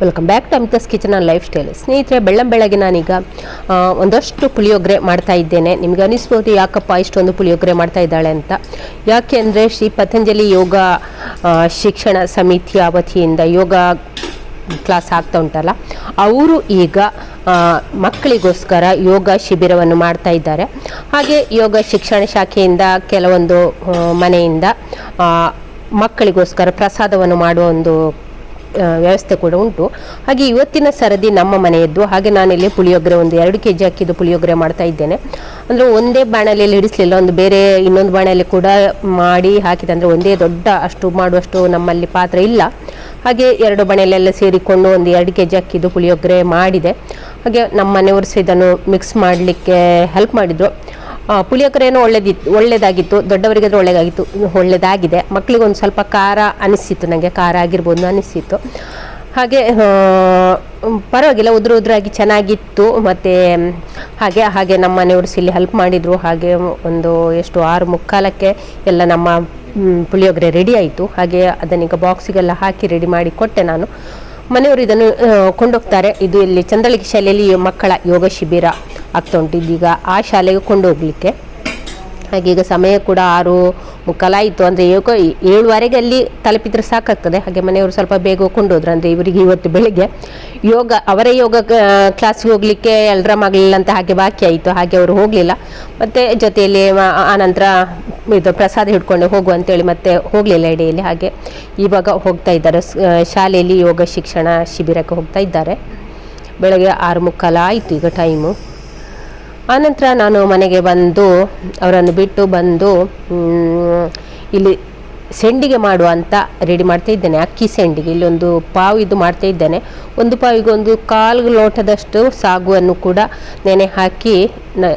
Welcome back to Amitha's kitchen and lifestyle ಸ್ನೇಹಿತರೆ, ಬೆಳ್ಳಂ ಬೆಳಗ್ಗೆ ನಾನೀಗ ಒಂದಷ್ಟು ಪುಳಿಯೋಗರೆ ಮಾಡ್ತಾ ಇದ್ದೇನೆ. ನಿಮ್ಗೆ ಅನಿಸ್ಬೋದು ಯಾಕಪ್ಪ ಇಷ್ಟೊಂದು ಪುಳಿಯೋಗರೆ ಮಾಡ್ತಾ ಇದ್ದಾಳೆ ಅಂತ? ಯಾಕೆ ಅಂದರೆ ಶ್ರೀ ಪತಂಜಲಿ ಯೋಗ ಶಿಕ್ಷಣ ಸಮಿತಿಯ ವತಿಯಿಂದ ಯೋಗ ಕ್ಲಾಸ್ ಆಗ್ತಾ ಉಂಟಲ್ಲ? ಅವರು ಈಗ ಮಕ್ಕಳಿಗೋಸ್ಕರ ಯೋಗ ಶಿಬಿರವನ್ನು ಮಾಡ್ತಾ ಇದ್ದಾರೆ. ಹಾಗೆ ಯೋಗ ಶಿಕ್ಷಣ ಶಾಖೆಯಿಂದ ಕೆಲವೊಂದು ಮನೆಯಿಂದ ಮಕ್ಕಳಿಗೋಸ್ಕರ ಪ್ರಸಾದವನ್ನು ಮಾಡುವ ಒಂದು ವ್ಯವಸ್ಥೆ ಕೂಡ ಉಂಟು. ಹಾಗೆ ಇವತ್ತಿನ ಸರದಿ ನಮ್ಮ ಮನೆಯದ್ದು. ಹಾಗೆ ನಾನಿಲ್ಲಿ ಪುಳಿಯೋಗರೆ ಒಂದು ಎರಡು ಕೆ ಜಿ ಅಕ್ಕಿದು ಪುಳಿಯೋಗರೆ ಮಾಡ್ತಾ ಇದ್ದೇನೆ. ಅಂದರೆ ಒಂದೇ ಬಾಣಲೆಯಲ್ಲಿ ಹಿಡಿಸಲಿಲ್ಲ ಒಂದು ಬೇರೆ ಇನ್ನೊಂದು ಬಾಣಲೆ ಕೂಡ ಮಾಡಿ ಹಾಕಿದೆ. ಅಂದರೆ ಒಂದೇ ದೊಡ್ಡ ಅಷ್ಟು ಮಾಡುವಷ್ಟು ನಮ್ಮಲ್ಲಿ ಪಾತ್ರ ಇಲ್ಲ. ಹಾಗೆ ಎರಡು ಬಾಣಲೆಲ್ಲ ಸೇರಿಕೊಂಡು ಒಂದು ಎರಡು ಕೆ ಜಿ ಅಕ್ಕಿದು ಪುಳಿಯೋಗರೆ ಮಾಡಿದೆ. ಹಾಗೆ ನಮ್ಮ ಮನೆಯವರು ಸಹ ಇದನ್ನು ಮಿಕ್ಸ್ ಮಾಡಲಿಕ್ಕೆ ಹೆಲ್ಪ್ ಮಾಡಿದರು. ಆ, ಒಳ್ಳೆದಿತ್ತು ಒಳ್ಳೇದಾಗಿತ್ತು ದೊಡ್ಡವರಿಗಾದ್ರೆ ಒಳ್ಳೇದಾಗಿತ್ತು ಒಳ್ಳೇದಾಗಿದೆ. ಮಕ್ಕಳಿಗೆ ಒಂದು ಸ್ವಲ್ಪ ಖಾರ ಅನಿಸಿತ್ತು ನನಗೆ ಖಾರ ಆಗಿರ್ಬೋದು ಅನಿಸಿತ್ತು ಹಾಗೆ ಪರವಾಗಿಲ್ಲ ಉದುರು ಉದುರಾಗಿ ಚೆನ್ನಾಗಿತ್ತು ಮತ್ತು ಹಾಗೆ ಹಾಗೆ ನಮ್ಮ ಮನೆಯವರು ಸಿಲ್ಲಿ ಹೆಲ್ಪ್ ಮಾಡಿದರು. ಹಾಗೆ ಒಂದು ಎಷ್ಟು ಆರು ಮುಕ್ಕಾಲಕ್ಕೆ ಎಲ್ಲ ನಮ್ಮ ಪುಳಿಯೋಗರೆ ರೆಡಿ ಆಯಿತು. ಹಾಗೆ ಅದನ್ನೀಗ ಬಾಕ್ಸಿಗೆಲ್ಲ ಹಾಕಿ ರೆಡಿ ಮಾಡಿ ಕೊಟ್ಟೆ ನಾನು. ಮನೆಯವರು ಇದನ್ನು ಕೊಂಡೋಗ್ತಾರೆ. ಇದು ಇಲ್ಲಿ ಚಂದ್ರಳಿಕೆ ಶಾಲೆಯಲ್ಲಿ ಮಕ್ಕಳ ಯೋಗ ಶಿಬಿರ. ಆಗ್ತಾ ಉಂಟು. ಇದೀಗ ಆ ಶಾಲೆಗೆ ಕೊಂಡೋಗಲಿಕ್ಕೆ. ಹಾಗೆ ಈಗ ಸಮಯ ಕೂಡ ಆರು ಮುಕ್ಕಾಲಾಯಿತು ಅಂದರೆ ಯೋಗ ಏಳುವರೆಗೆ ಅಲ್ಲಿ ತಲುಪಿದ್ರೆ ಸಾಕಾಗ್ತದೆ. ಹಾಗೆ ಮನೆಯವರು ಸ್ವಲ್ಪ ಬೇಗ ಕೊಂಡೋದ್ರು. ಅಂದರೆ ಇವರಿಗೆ ಇವತ್ತು ಬೆಳಿಗ್ಗೆ ಯೋಗ, ಅವರೇ ಯೋಗ ಕ್ಲಾಸ್ಗೆ ಹೋಗಲಿಕ್ಕೆ ಎಲ್ಲರ ಆಗಲಿಲ್ಲ ಅಂತ ಹಾಗೆ ಬಾಕಿ ಆಯಿತು. ಹಾಗೆ ಅವರು ಹೋಗಲಿಲ್ಲ. ಮತ್ತು ಜೊತೆಯಲ್ಲಿ ಆನಂತರ ಇದು ಪ್ರಸಾದ ಹಿಡ್ಕೊಂಡು ಹೋಗು ಅಂತೇಳಿ ಮತ್ತೆ ಹೋಗಲಿಲ್ಲ ಎಡೆಯಲ್ಲಿ. ಹಾಗೆ ಇವಾಗ ಹೋಗ್ತಾ ಇದ್ದಾರೆ. ಶಾಲೆಯಲ್ಲಿ ಯೋಗ ಶಿಕ್ಷಣ ಶಿಬಿರಕ್ಕೆ ಹೋಗ್ತಾ ಇದ್ದಾರೆ. ಬೆಳಗ್ಗೆ ಆರು ಮುಕ್ಕಾಲ ಆಯಿತು ಈಗ ಟೈಮು ಆನಂತರ ನಾನು ಮನೆಗೆ ಬಂದು ಅವರನ್ನು ಬಿಟ್ಟು ಬಂದು ಇಲ್ಲಿ ಸೆಂಡಿಗೆ ಮಾಡುವ ಅಂತ ರೆಡಿ ಮಾಡ್ತಾ ಇದ್ದೇನೆ. ಅಕ್ಕಿ ಸೆಂಡಿಗೆ ಇಲ್ಲೊಂದು ಪಾವು ಇದು ಮಾಡ್ತಾ ಇದ್ದೇನೆ. ಒಂದು ಪಾವಿಗೆ ಒಂದು ಕಾಲು ಲೋಟದಷ್ಟು ಸಾಗುವನ್ನು ಕೂಡ ನೆನೆ ಹಾಕಿ ನ,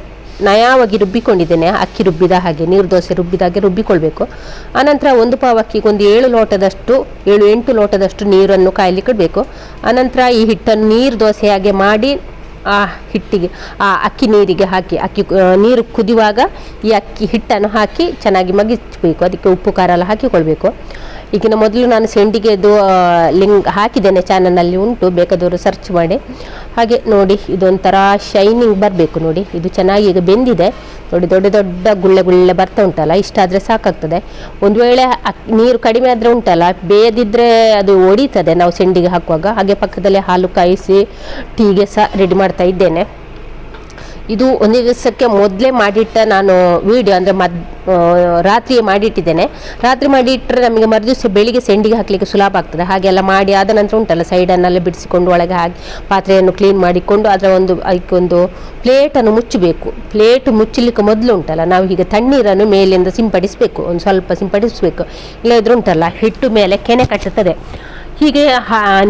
ನಯವಾಗಿ ರುಬ್ಬಿಕೊಂಡಿದ್ದೇನೆ. ಅಕ್ಕಿ ರುಬ್ಬಿದ ಹಾಗೆ, ನೀರು ದೋಸೆ ರುಬ್ಬಿದ ಹಾಗೆ ರುಬ್ಬಿಕೊಳ್ಬೇಕು. ಆನಂತರ ಒಂದು ಪಾವು ಅಕ್ಕಿಗೆ ಒಂದು ಏಳು ಲೋಟದಷ್ಟು, ಏಳು ಎಂಟು ಲೋಟದಷ್ಟು ನೀರನ್ನು ಕಾಯಲಿಕ್ಕೆ ಇಡಬೇಕು. ಆನಂತರ ಈ ಹಿಟ್ಟನ್ನು ನೀರು ದೋಸೆಯಾಗೆ ಮಾಡಿ ಆ ಹಿಟ್ಟಿಗೆ, ಆ ಅಕ್ಕಿ ನೀರಿಗೆ ಹಾಕಿ, ಅಕ್ಕಿ ನೀರು ಕುದಿಯುವಾಗ ಈ ಅಕ್ಕಿ ಹಿಟ್ಟನ್ನು ಹಾಕಿ ಚೆನ್ನಾಗಿ ಮಗಿಸ್ಬೇಕು. ಅದಕ್ಕೆ ಉಪ್ಪು, ಖಾರ ಎಲ್ಲ ಹಾಕಿಕೊಳ್ಬೇಕು ಈಗಿನ ಮೊದಲು ನಾನು ಸೆಂಡಿಗೆದು ಲಿಂಕ್ ಹಾಕಿದ್ದೇನೆ ಚಾನಲ್ನಲ್ಲಿ ಉಂಟು, ಬೇಕಾದವರು ಸರ್ಚ್ ಮಾಡಿ. ಹಾಗೆ ನೋಡಿ, ಇದೊಂಥರ ಶೈನಿಂಗ್ ಬರಬೇಕು ನೋಡಿ. ಇದು ಚೆನ್ನಾಗಿ ಈಗ ಬೆಂದಿದೆ. ನೋಡಿ, ದೊಡ್ಡ ದೊಡ್ಡ ಗುಳ್ಳೆ ಗುಳ್ಳೆ ಬರ್ತಾ ಉಂಟಲ್ಲ ಇಷ್ಟಾದರೆ ಸಾಕಾಗ್ತದೆ. ಒಂದು ವೇಳೆ ನೀರು ಕಡಿಮೆ ಆದರೆ ಉಂಟಲ್ಲ ಬೇಯದಿದ್ದರೆ ಅದು ಒಡಿತದೆ ನಾವು ಸೆಂಡಿಗೆ ಹಾಕುವಾಗ. ಹಾಗೆ ಪಕ್ಕದಲ್ಲಿ ಹಾಲು ಕಾಯಿಸಿ, ಟೀಗೆ ಸಹ ರೆಡಿ ಮಾಡ್ತಾ ಇದ್ದೇನೆ. ಇದು ಒಂದು ದಿವಸಕ್ಕೆ ಮೊದಲೇ ಮಾಡಿಟ್ಟ ನಾನು ವಿಡಿಯೋ ಅಂದರೆ ಮದ್ ರಾತ್ರಿ ಮಾಡಿಟ್ಟಿದ್ದೇನೆ. ರಾತ್ರಿ ಮಾಡಿಟ್ಟರೆ ನಮಗೆ ಮರುದಿವಸ ಬೆಳಿಗ್ಗೆ ಸೆಂಡಿಗೆ ಹಾಕಲಿಕ್ಕೆ ಸುಲಭ ಆಗ್ತದೆ. ಹಾಗೆಲ್ಲ ಮಾಡಿ ಆದ ನಂತರ ಉಂಟಲ್ಲ ಸೈಡನ್ನೆಲ್ಲ ಬಿಡಿಸಿಕೊಂಡು ಒಳಗೆ ಹಾಕಿ ಪಾತ್ರೆಯನ್ನು ಕ್ಲೀನ್ ಮಾಡಿಕೊಂಡು ಅದರ ಒಂದು ಅದಕ್ಕೊಂದು ಪ್ಲೇಟನ್ನು ಮುಚ್ಚಬೇಕು. ಪ್ಲೇಟ್ ಮುಚ್ಚಲಿಕ್ಕೆ ಮೊದಲು ಉಂಟಲ್ಲ, ನಾವು ಹೀಗೆ ತಣ್ಣೀರನ್ನು ಮೇಲಿಂದ ಸಿಂಪಡಿಸಬೇಕು. ಒಂದು ಸ್ವಲ್ಪ ಸಿಂಪಡಿಸಬೇಕು. ಇಲ್ಲದಿದ್ರೆ ಉಂಟಲ್ಲ, ಹಿಟ್ಟು ಮೇಲೆ ಕೆನೆ ಕಟ್ಟುತ್ತದೆ ಹೀಗೆ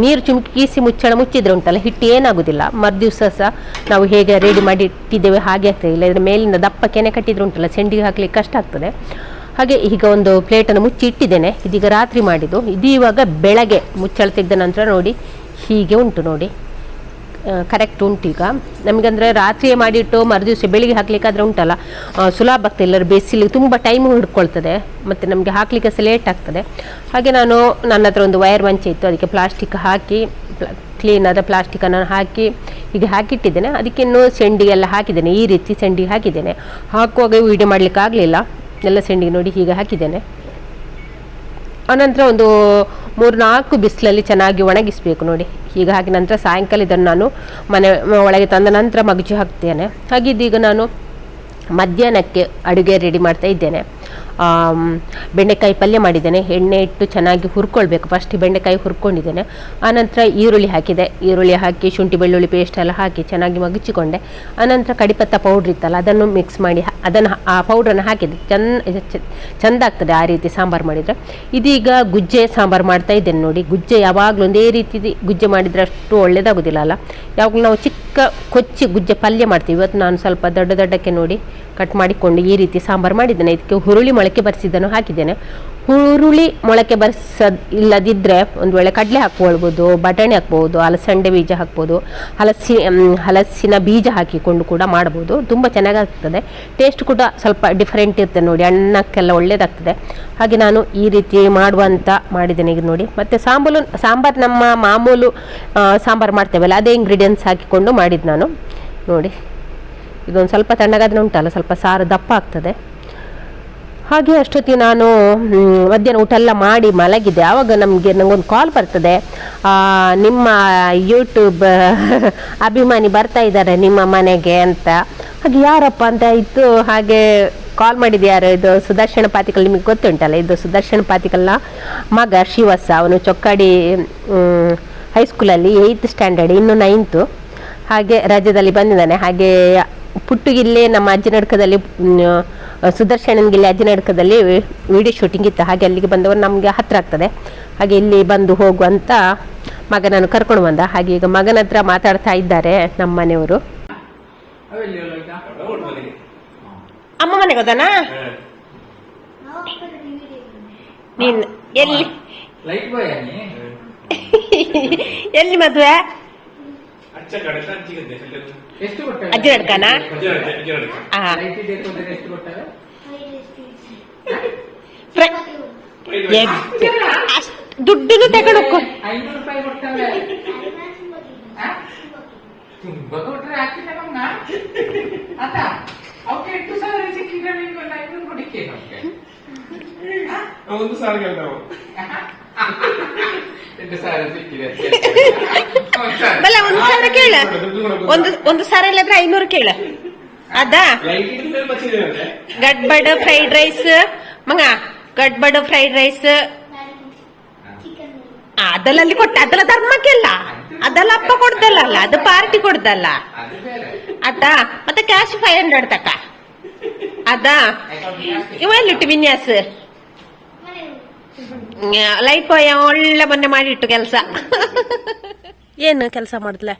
ನೀರು ಚುಮುಕಿಸಿ ಮುಚ್ಚಳ ಮುಚ್ಚಿದ್ರೆ ಉಂಟಲ್ಲ ಹಿಟ್ಟು ಏನಾಗುದಿಲ್ಲ. ಮರುದಿವಸ ಸಹ ನಾವು ಹೇಗೆ ರೆಡಿ ಮಾಡಿ ಇಟ್ಟಿದ್ದೇವೆ, ಹಾಗೆ ಆಗ್ತದೆ. ಇಲ್ಲದ್ರೆ ಮೇಲಿಂದ ದಪ್ಪ ಕೆನೆ ಕಟ್ಟಿದ್ರೆ ಉಂಟಲ್ಲ ಸೆಂಡಿಗೆ ಹಾಕ್ಲಿಕ್ಕೆ ಕಷ್ಟ ಆಗ್ತದೆ. ಹಾಗೆ ಈಗ ಒಂದು ಪ್ಲೇಟನ್ನು ಮುಚ್ಚಿ ಇಟ್ಟಿದ್ದೇನೆ. ಇದೀಗ ರಾತ್ರಿ ಮಾಡಿದ್ದು. ಇದು ಇವಾಗ ಬೆಳಗ್ಗೆ ಮುಚ್ಚಳ ತೆಗೆದ ನಂತರ ನೋಡಿ, ಹೀಗೆ ಉಂಟು ನೋಡಿ. ಕರೆಕ್ಟ್ ಉಂಟು ಈಗ. ನಮಗಂದರೆ ರಾತ್ರಿಯೇ ಮಾಡಿಟ್ಟು ಮರುದಿವಸ ಬೆಳಿಗ್ಗೆ ಹಾಕ್ಲಿಕ್ಕಾದ್ರೆ ಉಂಟಲ್ಲ. ಸುಲಭ ಆಗ್ತದೆ ಎಲ್ಲರೂ ಬೇಸಿಲಿ, ತುಂಬ ಟೈಮ್ ಹಿಡ್ಕೊಳ್ತದೆ. ಮತ್ತು ನಮಗೆ ಹಾಕಲಿಕ್ಕೆ ಸಹ ಲೇಟ್ ಆಗ್ತದೆ. ಹಾಗೆ ನಾನು ನನ್ನ ಹತ್ರ ಒಂದು ವೈರ್ ಮಂಚೆ ಇತ್ತು, ಅದಕ್ಕೆ ಪ್ಲಾಸ್ಟಿಕ್ ಹಾಕಿ ಕ್ಲೀನ್ ಆದ ಪ್ಲಾಸ್ಟಿಕನ್ನು ಹಾಕಿ, ಹೀಗೆ ಹಾಕಿಟ್ಟಿದ್ದೇನೆ. ಅದಕ್ಕೆ ಇನ್ನೂ ಸೆಂಡಿಗೆಲ್ಲ ಹಾಕಿದ್ದೇನೆ, ಈ ರೀತಿ ಸೆಂಡಿಗೆ ಹಾಕಿದ್ದೇನೆ. ಹಾಕುವಾಗ ವೀಡಿಯೋ ಮಾಡಲಿಕ್ಕೆ ಆಗಲಿಲ್ಲ ಎಲ್ಲ ಸೆಂಡಿಗೆ ನೋಡಿ ಹೀಗೆ ಹಾಕಿದ್ದೇನೆ. ಆನಂತರ ಒಂದು ಮೂರು ನಾಲ್ಕು ಬಿಸಿಲಲ್ಲಿ ಚೆನ್ನಾಗಿ ಒಣಗಿಸಬೇಕು ನೋಡಿ. ಈಗ ಹಾಗೆ ನಂತರ ಸಾಯಂಕಾಲ ಇದನ್ನು ನಾನು ಮನೆ, ಒಳಗೆ ತಂದ ನಂತರ ಮಗಜು ಹಾಕ್ತೇನೆ. ಹಾಗೆ ಇದೀಗ ನಾನು ಮಧ್ಯಾಹ್ನಕ್ಕೆ ಅಡುಗೆ ರೆಡಿ ಮಾಡ್ತಾ ಇದ್ದೇನೆ. ಬೆಂಡೆಕಾಯಿ ಪಲ್ಯ ಮಾಡಿದ್ದೇನೆ. ಎಣ್ಣೆ ಇಟ್ಟು ಚೆನ್ನಾಗಿ ಹುರ್ಕೊಳ್ಬೇಕು. ಫಸ್ಟ್ ಬೆಂಡೆಕಾಯಿ ಹುರ್ಕೊಂಡಿದ್ದೇನೆ. ಆನಂತರ ಈರುಳ್ಳಿ ಹಾಕಿದೆ. ಈರುಳ್ಳಿ ಹಾಕಿ, ಶುಂಠಿ ಬೆಳ್ಳುಳ್ಳಿ ಪೇಸ್ಟ್ ಎಲ್ಲ ಹಾಕಿ ಚೆನ್ನಾಗಿ ಮಗಚಿಕೊಂಡೆ. ಆನಂತರ ಕಡಿಪತ್ತ ಪೌಡ್ರ್ ಇತ್ತಲ್ಲ, ಅದನ್ನು ಮಿಕ್ಸ್ ಮಾಡಿ ಅದನ್ನು ಆ ಪೌಡ್ರನ್ನು ಹಾಕಿದೆ ಚೆನ್ನ ಚೆಂದ ಆಗ್ತದೆ ಆ ರೀತಿ ಸಾಂಬಾರು ಮಾಡಿದರೆ. ಇದೀಗ ಗುಜ್ಜೆ ಸಾಂಬಾರು ಮಾಡ್ತಾ ಇದ್ದೇನೆ ನೋಡಿ. ಗುಜ್ಜೆ ಯಾವಾಗಲೂ ಒಂದೇ ರೀತಿ ಗುಜ್ಜೆ ಮಾಡಿದರೆ ಅಷ್ಟು ಒಳ್ಳೆಯದಾಗೋದಿಲ್ಲ ಅಲ್ಲ. ಯಾವಾಗಲೂ ನಾವು ಚಿಕ್ಕ ಕೊಚ್ಚಿ ಗುಜ್ಜೆ ಪಲ್ಯ ಮಾಡ್ತೀವಿ. ಇವತ್ತು ನಾನು ಸ್ವಲ್ಪ ದೊಡ್ಡ ದೊಡ್ಡಕ್ಕೆ ನೋಡಿ ಕಟ್ ಮಾಡಿಕೊಂಡು ಈ ರೀತಿ ಸಾಂಬಾರು ಮಾಡಿದ್ದೇನೆ. ಇದಕ್ಕೆ ಹುರುಳಿ ಮೊಳಕೆ ಬರೆಸಿದ್ದನ್ನು ಹಾಕಿದ್ದೇನೆ. ಹುರುಳಿ ಮೊಳಕೆ ಬರೆಸದ್ ಇಲ್ಲದಿದ್ದರೆ ಒಂದು ವೇಳೆ ಕಡಲೆ ಹಾಕ್ಕೊಳ್ಬೋದು, ಬಟಾಣಿ ಹಾಕ್ಬೋದು, ಹಲಸಂಡೆ ಬೀಜ ಹಾಕ್ಬೋದು, ಹಲಸಿ ಹಲಸಿನ ಬೀಜ ಹಾಕಿಕೊಂಡು ಕೂಡ ಮಾಡ್ಬೋದು ತುಂಬ ಚೆನ್ನಾಗಾಗ್ತದೆ. ಟೇಸ್ಟ್ ಕೂಡ ಸ್ವಲ್ಪ ಡಿಫ್ರೆಂಟ್ ಇರ್ತದೆ ನೋಡಿ, ಅನ್ನಕ್ಕೆಲ್ಲ ಒಳ್ಳೆಯದಾಗ್ತದೆ ಹಾಗೆ ನಾನು ಈ ರೀತಿ ಮಾಡುವಂಥ ಮಾಡಿದ್ದೇನೆ ಈಗ ನೋಡಿ. ಮತ್ತು ಸಾಂಬಲು, ಸಾಂಬಾರು ನಮ್ಮ ಮಾಮೂಲು ಸಾಂಬಾರು ಮಾಡ್ತೇವಲ್ಲ, ಅದೇ ಇಂಗ್ರೀಡಿಯೆಂಟ್ಸ್ ಹಾಕಿಕೊಂಡು ಮಾಡಿದ್ದು ನಾನು. ನೋಡಿ, ಇದೊಂದು ಸ್ವಲ್ಪ ತಣ್ಣಗಾದ್ರೆ ಉಂಟಲ್ಲ, ಸ್ವಲ್ಪ ಸಾರು ದಪ್ಪ ಆಗ್ತದೆ. ಹಾಗೆ ಅಷ್ಟೊತ್ತಿಗೆ ನಾನು ಮಧ್ಯಾಹ್ನ ಊಟ ಎಲ್ಲ ಮಾಡಿ ಮಲಗಿದ್ದೆ. ಆವಾಗ ನಮಗೆ ನನಗೊಂದು ಕಾಲ್ ಬರ್ತದೆ. ನಿಮ್ಮ ಯೂಟ್ಯೂಬ್ ಅಭಿಮಾನಿ ಬರ್ತಾ ಇದ್ದಾರೆ ನಿಮ್ಮ ಮನೆಗೆ ಅಂತ. ಹಾಗೆ ಯಾರಪ್ಪ ಅಂತ ಇತ್ತು, ಹಾಗೆ ಕಾಲ್ ಮಾಡಿದ್ದು ಯಾರು? ಇದು ಸುದರ್ಶನ ಪಾತಿಕಲ್ ನಿಮಗೆ ಗೊತ್ತುಂಟಲ್ಲ, ಇದು ಸುದರ್ಶನ ಪಾತಿಕಲ್ನ ಮಗ ಶಿವಸ. ಅವನು ಚೊಕ್ಕಾಡಿ ಹೈಸ್ಕೂಲಲ್ಲಿ ಏಯ್ತ್ ಸ್ಟ್ಯಾಂಡರ್ಡ್ ಇನ್ನು ನೈನ್ತು ಹಾಗೆ ರಾಜ್ಯದಲ್ಲಿ ಬಂದಿದ್ದಾನೆ. ಹಾಗೆ ಪುಟ್ಟುಗಿಲ್ಲೇ ನಮ್ಮ ಅಜ್ಜಿನಡ್ಕದಲ್ಲಿ ಸುದರ್ಶನಗಿಲ್ಲಿ ಸುದರ್ಶನನ್ಗಿಲ್ಲಿ ಅಜ್ಜಿನಡ್ಕದಲ್ಲಿ ವಿಡಿಯೋ ಶೂಟಿಂಗ್ ಇತ್ತು. ಹಾಗೆ ಅಲ್ಲಿಗೆ ಬಂದವರು ನಮಗೆ ಹತ್ರ ಆಗ್ತದೆ. ಹಾಗೆ ಇಲ್ಲಿ ಬಂದು ಹೋಗು ಅಂತ ಮಗನನ್ನು ಕರ್ಕೊಂಡು ಬಂದ. ಹಾಗೆ ಈಗ ಮಗನ ಹತ್ರ ಮಾತಾಡ್ತಾ ಇದ್ದಾರೆ ನಮ್ಮ ಮನೆಯವರು ಅಮ್ಮ ಮನೆಗೆ ಹೋದನಾ ನೀನು ಎಲ್ಲಿ ಲೈಟ್ ಬಾಯ್ ನೀ ಎಲ್ಲಿ ಮದುವೆ ಅಚ್ಚ ಕಡೆ ಸಂಚಿಗೆ ಎಷ್ಟು ಕೊಟ್ಟೆ ಅಜ್ಜಿ ನಡ್ಕನಾ ಆ, ಲೈಟ್ ಡೇಟ್ ಹೋದ್ರೆ ಎಷ್ಟು ಕೊಟ್ಟವೆ ಫ್ರ- ಎ- ಅಷ್ಟ್ ದುಡ್ಡನ್ನು ತಗೊಂಡು ಐನೂರು ರೂಪಾಯಿ ಕೊಟ್ಟವೆ ತುಂಬ ಕೊಟ್ರೆ ಹಾಕಿದ ನಮ್ಗ ಅದ ಅವಕ್ಕೆ ಎಂಟು ಸಾವಿರ ಸಿಕ್ಕಿದ್ರೆ ನಿಂಗೆ ಒಂದು ಐನೂರು ಕೊಡಿಕೆ ನಮ್ಗೆ ಒಂದು ಸಾವಿರ ಕೇಳ್ತಾವ ಎಂಟು ಸಾವಿರ ಸಿಕ್ಕಿದೆ ಬಲ್ಲ ಒಂದು ಸಾವಿರ ಕೇಳ ಒಂದು ಒಂದು ಸಾವಿರ ಇಲ್ಲದ್ರೆ ಐನೂರು ಕೇಳ ಅದಾ ಲೈಟ್ ಇದ್ರೆ ಬಚ್ಚಿದೆ ಅಂತೆ ಗಡ್ಬಡ ಫ್ರೈಡ್ ರೈಸ್ ಮಂಗ ಗಡ್ಬಡ ಫ್ರೈಡ್ ರೈಸ್ ಅದೆಲ್ಲ ಅಲ್ಲಿ ಕೊಟ್ಟ ಅದೆಲ್ಲ ಧರ್ಮಕ್ಕೆಲ್ಲ ಅದೆಲ್ಲ ಅಪ್ಪ ಕೊಡ್ದಲ್ಲ ಅಲ್ಲ ಅದು ಪಾರ್ಟಿ ಕೊಡ್ದಲ್ಲ ಅದು ಮತ್ತೆ ಕ್ಯಾಶ್ ಫೈವ್ ಹಂಡ್ರೆಡ್ ತಕ. ಅದಾ ಇವ ವಿನ್ಯಾಸ? ಲೈಟ್ ಬಾಯ್ ಒಳ್ಳೆ ಮೊನ್ನೆ ಮಾಡಿಟ್ಟು ಕೆಲಸ. ಏನು ಕೆಲಸ ಮಾಡಿದ್ಲೆ?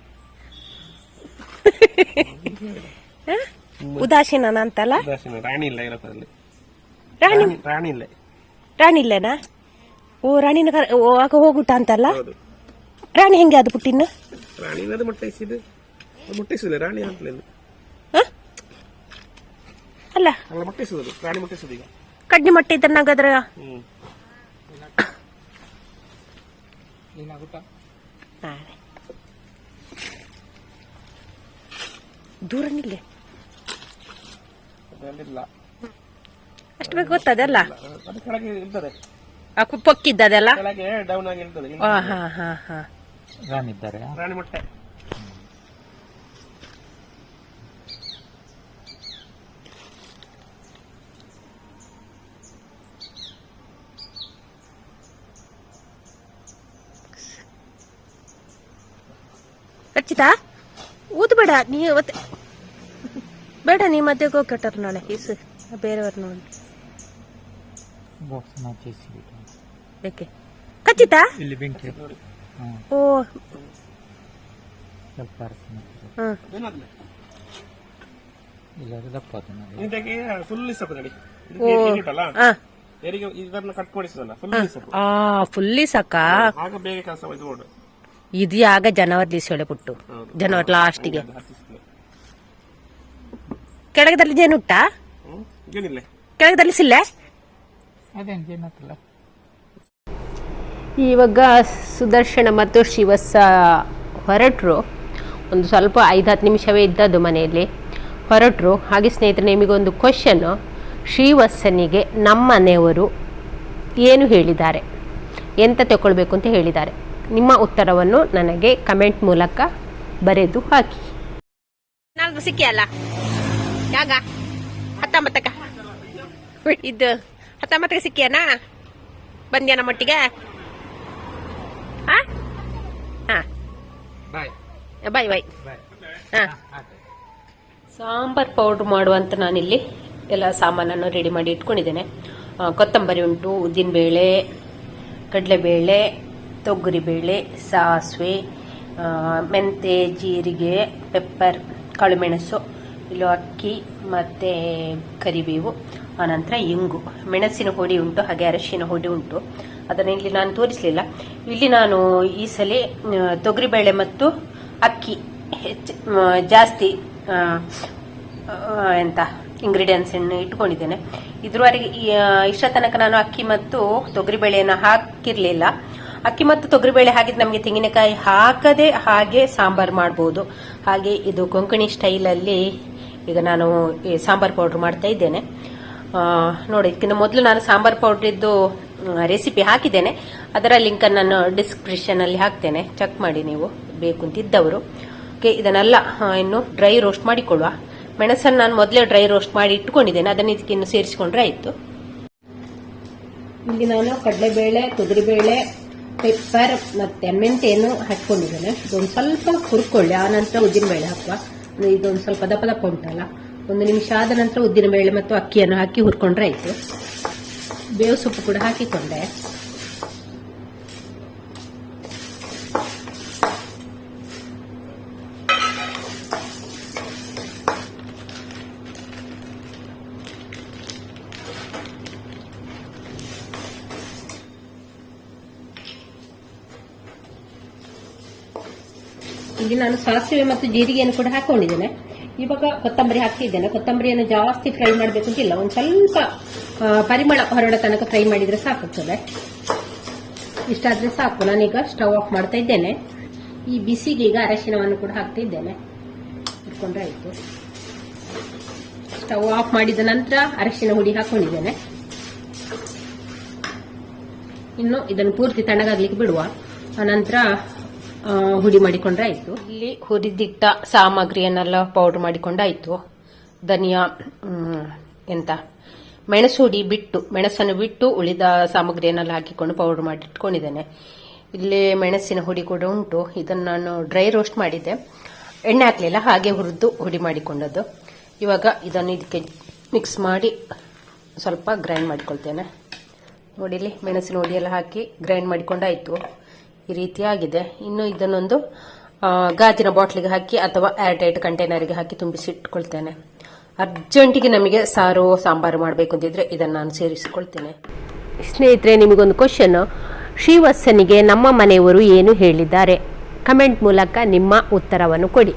ಉದಾಸೀನ ಅಂತಲ್ಲ? ರಾಣಿ ಇಲ್ಲ ಇರೋದ್ರಲ್ಲಿ ರಾಣಿ ರಾಣಿ ಇಲ್ಲ. ರಾಣಿ ಇಲ್ಲೇನಾ? ಓ ರಾಣಿನ ಆಗ ಹೋಗುಟ ಅಂತಲ್ಲ? ಹೌದು. ರಾಣಿ ಹೆಂಗೆ ಅದು ಪುಟ್ಟಿನ ರಾಣಿ ಅದು ಮುಟ್ಟೈಸಿದೆ ರಾಣಿ ಹ? ಅಲ್ಲ. ಅಲ್ಲ ಮುಟ್ಟಿಸುದು ರಾಣಿ ಮುಟ್ಟಿಸುದು ಈಗ. ಕಡ್ಡಿ ಮೊಟ್ಟೆ ಇದ್ರೆ ನಂಗದ್ರ? ಹ್ಮ್. ಏನಾಗುತ್ತಾ ದೂರ ನಿಲ್ಲೆ. ಅಷ್ಟು ಬೇಕು ಗೊತ್ತದಲ್ಲ ಅದು ಕೆಳಗೆ ಇರ್ತದೆ. ಆ ಕು- ಪೊಕ್ಕಿದ್ದದೆಲ್ಲ? ಕೆಳಗೆ ಡೌನ್ ಆಗಿ ಇರ್ತದೆ. ಹಾ ಹಾ ಹಾ. ಹಾ ರಾಣಿದ್ದಾರೆ ರಾಣಿ ಮೊಟ್ಟೆ. ಖಚಿತ ಊದ್ಬೇಡ ನೀ ಮತ್ತೆ ಬೇಡ ನೀ ಮಧ್ಯಕ್ಕೆ ಹೋಗಿ ಕಟ್ಟರ್ ನಾಳೆ ಈಸು ಬೇರೆಯವ್ರು ನೋಡಿ. ಯಾಕೆ? ಖಚಿತ ಇಲ್ಲಿ ಬೆಂಕಿ ಓ. ಫುಲ್ಲಿ ಸಾಕ ಆಗ ಬೇಗ ಕೆಲಸ ನೋಡು ಇದು ಆಗ ಜನವರಿ ದಿವಸ ಬಿಟ್ಟು ಹೌದು. ಜನವರಿ ಲಾಸ್ಟಿಗೆ ಗೆ. ಹತ್ತಿಸ್ತದೆ. ಕೆಳಗದಲ್ಲಿ ಜೇನುಟ್ಟ ಹ್ಮ್ ಏನಿಲ್ಲ. ಕೆಳಗದಲ್ಲಿ ಸಿಲ್ಲೆ? ಅದೇನು ಏನತ್ತಲ್ಲ ಇವಾಗ ಸುದರ್ಶನ ಮತ್ತು ಶಿವಸ ಹೊರಟರು. ಒಂದು ಸ್ವಲ್ಪ ಐದು ಹತ್ತು ನಿಮಿಷವೇ ಇದ್ದದ್ದು ಮನೆಯಲ್ಲಿ. ಹೊರಟರು. ಹಾಗೆ ಸ್ನೇಹಿತರೆ ನಿಮಗೊಂದು ಕ್ವಶನ್ನು ಶ್ರೀವತ್ಸನಿಗೆ ನಮ್ಮ ಮನೆಯವರು ಏನು ಹೇಳಿದ್ದಾರೆ? ಎಂತ ತಗೊಳ್ಬೇಕು ಅಂತ ಹೇಳಿದ್ದಾರೆ? ನಿಮ್ಮ ಉತ್ತರವನ್ನು ನನಗೆ ಕಮೆಂಟ್ ಮೂಲಕ ಬರೆದು ಹಾಕಿ. ನಾಲ್ಕು ಸಿಕ್ಕಿಯಲ್ಲ ಯಾಗ? ಹತ್ತೊಂಬತ್ತಕ್ಕ? ಇದು ಹತ್ತೊಂಬತ್ತಕ್ಕೆ ಸಿಕ್ಕಿಯನಾ? ಬಂದ್ಯಾ ನಮ್ಮೊಟ್ಟಿಗೆ ಹಾ ಹಾ ಬಾಯ್. ಬಾಯ್ ಹಾ ಸಾಂಬಾರ್ ಪೌಡ್ರ್ ಮಾಡುವಂತ ನಾನಿಲ್ಲಿ ಎಲ್ಲ ಸಾಮಾನನ್ನು ರೆಡಿ ಮಾಡಿ ಇಟ್ಕೊಂಡಿದ್ದೇನೆ. ಕೊತ್ತಂಬರಿ ಉಂಟು ಉದ್ದಿನಬೇಳೆ ಕಡಲೆಬೇಳೆ ತೊಗರಿಬೇಳೆ ಸಾಸಿವೆ ಮೆಂತೆ, ಜೀರಿಗೆ ಪೆಪ್ಪರ್ ಕಾಳುಮೆಣಸು, ಇಲ್ಲ ಅಕ್ಕಿ ಮತ್ತು ಕರಿಬೇವು ಆನಂತರ ಇಂಗು. ಮೆಣಸಿನ ಹುಡಿ ಉಂಟು, ಹಾಗೆ ಅರಶಿನ ಹುಡಿ ಉಂಟು. ಅದನ್ನು ಇಲ್ಲಿ ನಾನು ತೋರಿಸಲಿಲ್ಲ. ಇಲ್ಲಿ ನಾನು ಈ ಸಲ ತೊಗರಿಬೇಳೆ ಮತ್ತು ಅಕ್ಕಿ ಹೆಚ್ಚು ಜಾಸ್ತಿ ಎಂತ ಇಂಗ್ರೀಡಿಯೆಂಟ್ಸ್ ಅನ್ನು ಇಟ್ಕೊಂಡಿದ್ದೇನೆ. ಇದ್ರವರೆಗೆ ಇಷ್ಟ ತನಕ ನಾನು ಅಕ್ಕಿ ಮತ್ತು ತೊಗರಿಬೇಳೆಯನ್ನು ಹಾಕಿರಲಿಲ್ಲ. ಅಕ್ಕಿ ಮತ್ತು ತೊಗರಿಬೇಳೆ ಹಾಕಿದ್ರೆ ನಮಗೆ ತೆಂಗಿನಕಾಯಿ ಹಾಕದೆ ಹಾಗೆ ಸಾಂಬಾರ್ ಮಾಡಬಹುದು ಹಾಗೆ ಇದು ಕೊಂಕಣಿ ಸ್ಟೈಲಲ್ಲಿ ಈಗ ನಾನು ಈ ಸಾಂಬಾರ್ ಪೌಡರ್ ಮಾಡ್ತಾ ಇದ್ದೇನೆ. ನೋಡಿ, ಇದಕ್ಕಿಂತ ಮೊದಲು ನಾನು ಸಾಂಬಾರ್ ಪೌಡ್ರಿದ್ದು ರೆಸಿಪಿ ಹಾಕಿದ್ದೇನೆ. ಅದರ ಲಿಂಕನ್ನು ನಾನು ಡಿಸ್ಕ್ರಿಪ್ಷನಲ್ಲಿ ಹಾಕ್ತೇನೆ. ಚೆಕ್ ಮಾಡಿ ನೀವು ಬೇಕು ಅಂತಿದ್ದವರು ಓಕೆ, ಇದನ್ನೆಲ್ಲ ಇನ್ನು ಡ್ರೈ ರೋಸ್ಟ್ ಮಾಡಿಕೊಳ್ಳುವ. ಮೆಣಸನ್ನು ನಾನು ಮೊದಲೇ ಡ್ರೈ ರೋಸ್ಟ್ ಮಾಡಿ ಇಟ್ಕೊಂಡಿದ್ದೇನೆ ಅದನ್ನು ಇದಕ್ಕೆ ಇನ್ನು ಸೇರಿಸಿಕೊಂಡ್ರೆ ಆಯಿತು. ಇಲ್ಲಿ ನಾನು ಕಡಲೆಬೇಳೆ, ತೊಗರಿಬೇಳೆ ಪೆಪ್ಪರ್ ಮತ್ತೆ ಮೆಂತೆಯನ್ನು ಹಾಕೊಂಡಿದ್ದೇನೆ ಇದೊಂದು ಸ್ವಲ್ಪ ಹುರ್ಕೊಳ್ಳಿ. ಆ ನಂತರ ಉದ್ದಿನಬೇಳೆ ಹಾಕುವ. ಇದೊಂದು ಸ್ವಲ್ಪ ದಪ್ಪ ದಪ್ಪ ಉಂಟಲ್ಲ. ಒಂದು ನಿಮಿಷ ಆದ ನಂತರ ಉದ್ದಿನಬೇಳೆ ಮತ್ತು ಅಕ್ಕಿಯನ್ನು ಹಾಕಿ ಹುರ್ಕೊಂಡ್ರೆ ಆಯಿತು. ಬೇವು ಸೊಪ್ಪು ಕೂಡ ಹಾಕಿಕೊಂಡೆ. ಇಲ್ಲಿ ನಾನು ಸಾಸಿವೆ ಮತ್ತು ಜೀರಿಗೆಯನ್ನು ಕೂಡ ಹಾಕೊಂಡಿದ್ದೇನೆ. ಇವಾಗ ಕೊತ್ತಂಬರಿ ಹಾಕಿದ್ದೇನೆ. ಕೊತ್ತಂಬರಿಯನ್ನು ಜಾಸ್ತಿ ಫ್ರೈ ಮಾಡಬೇಕು ಅಂತಿಲ್ಲ ಒಂದು ಸ್ವಲ್ಪ ಪರಿಮಳ ಹೊರಡ ತನಕ ಫ್ರೈ ಮಾಡಿದ್ರೆ ಸಾಕಾಗ್ತದೆ ಇಷ್ಟಾದರೆ ಸಾಕು. ನಾನೀಗ ಸ್ಟವ್ ಆಫ್ ಮಾಡ್ತಾ ಇದ್ದೇನೆ. ಈ ಬಿಸಿಗೆ ಈಗ ಅರಶಿನವನ್ನು ಕೂಡ ಹಾಕ್ತಾ ಇದ್ದೇನೆ. ಇಟ್ಕೊಂಡ್ರೆ ಆಯ್ತು. ಸ್ಟವ್ ಆಫ್ ಮಾಡಿದ ನಂತರ ಅರಶಿನ ಹುಡಿ ಹಾಕೊಂಡಿದ್ದೇನೆ. ಇನ್ನು ಇದನ್ನು ಪೂರ್ತಿ ತಣ್ಣಗಾಗ್ಲಿಕ್ಕೆ ಬಿಡುವ. ಆನಂತರ ಹುಡಿ ಮಾಡಿಕೊಂಡ್ರೆ ಆಯ್ತು. ಇಲ್ಲಿ ಹುರಿದಿಟ್ಟ ಸಾಮಗ್ರಿಯನ್ನೆಲ್ಲ ಪೌಡರ್ ಮಾಡಿಕೊಂಡಾಯ್ತು ಧನಿಯಾ ಎಂತ? ಮೆಣಸು ಹುಡಿ ಬಿಟ್ಟು, ಮೆಣಸನ್ನು ಬಿಟ್ಟು ಉಳಿದ ಸಾಮಗ್ರಿಯನ್ನೆಲ್ಲ ಹಾಕಿಕೊಂಡು ಪೌಡರ್ ಮಾಡಿ ಇಟ್ಕೊಂಡಿದ್ದೇನೆ ಇಲ್ಲಿ ಮೆಣಸಿನ ಹುಡಿ ಕೂಡ ಉಂಟು. ಇದನ್ನು ನಾನು ಡ್ರೈ ರೋಸ್ಟ್ ಮಾಡಿದ್ದೆ. ಎಣ್ಣೆ ಹಾಕಲಿಲ್ಲ, ಹಾಗೆ ಹುರಿದು ಹುಡಿ ಮಾಡಿಕೊಂಡದ್ದು. ಇವಾಗ ಇದನ್ನು ಇದಕ್ಕೆ ಮಿಕ್ಸ್ ಮಾಡಿ ಸ್ವಲ್ಪ ಗ್ರೈಂಡ್ ಮಾಡಿಕೊಳ್ತೇನೆ. ನೋಡಿಲಿ ಮೆಣಸಿನ ಹುಡಿಯೆಲ್ಲ ಹಾಕಿ ಗ್ರೈಂಡ್ ಮಾಡಿಕೊಂಡಾಯ್ತು. ಈ ರೀತಿಯಾಗಿದೆ. ಇನ್ನು ಇದನ್ನೊಂದು ಗಾಜಿನ ಬಾಟ್ಲಿಗೆ ಹಾಕಿ ಅಥವಾ ಏರ್ಟೈಟ್ ಕಂಟೈನರ್ಗೆ ಹಾಕಿ ತುಂಬಿಸಿ ಇಟ್ಕೊಳ್ತೇನೆ. ಅರ್ಜೆಂಟಿಗೆ ನಮಗೆ ಸಾರು, ಸಾಂಬಾರು ಮಾಡಬೇಕು ಅಂತಿದ್ರೆ ಇದನ್ನು ನಾನು ಸೇರಿಸಿಕೊಳ್ತೇನೆ. ಸ್ನೇಹಿತರೆ, ನಿಮಗೊಂದು ಕ್ವಶನ್ ಶ್ರೀವತ್ಸನಿಗೆ ನಮ್ಮ ಮನೆಯವರು ಏನು ಹೇಳಿದ್ದಾರೆ? ಕಮೆಂಟ್ ಮೂಲಕ ನಿಮ್ಮ ಉತ್ತರವನ್ನು ಕೊಡಿ.